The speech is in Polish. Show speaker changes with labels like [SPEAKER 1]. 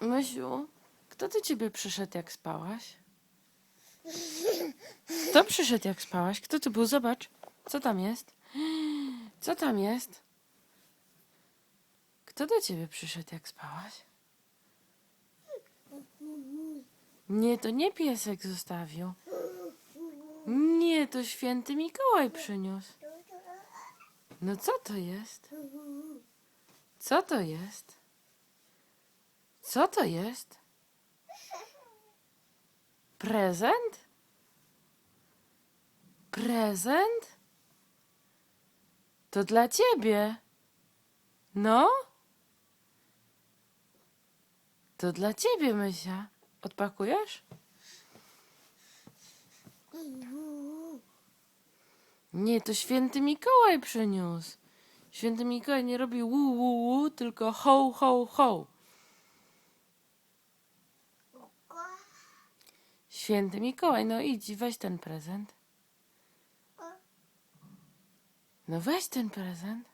[SPEAKER 1] Mysiu, kto do ciebie przyszedł, jak spałaś? Kto przyszedł, jak spałaś? Kto to był? Zobacz. Co tam jest? Co tam jest? Kto do ciebie przyszedł, jak spałaś? Nie, to nie piesek zostawił. Nie, to święty Mikołaj przyniósł. No co to jest? Co to jest? Co to jest? Prezent? Prezent? To dla ciebie. No? To dla ciebie, Mysia. Odpakujesz? Nie, to święty Mikołaj przyniósł. Święty Mikołaj nie robi wu, wu, wu, tylko ho, ho, ho. Święty Mikołaj, no idź, weź ten prezent. No weź ten prezent.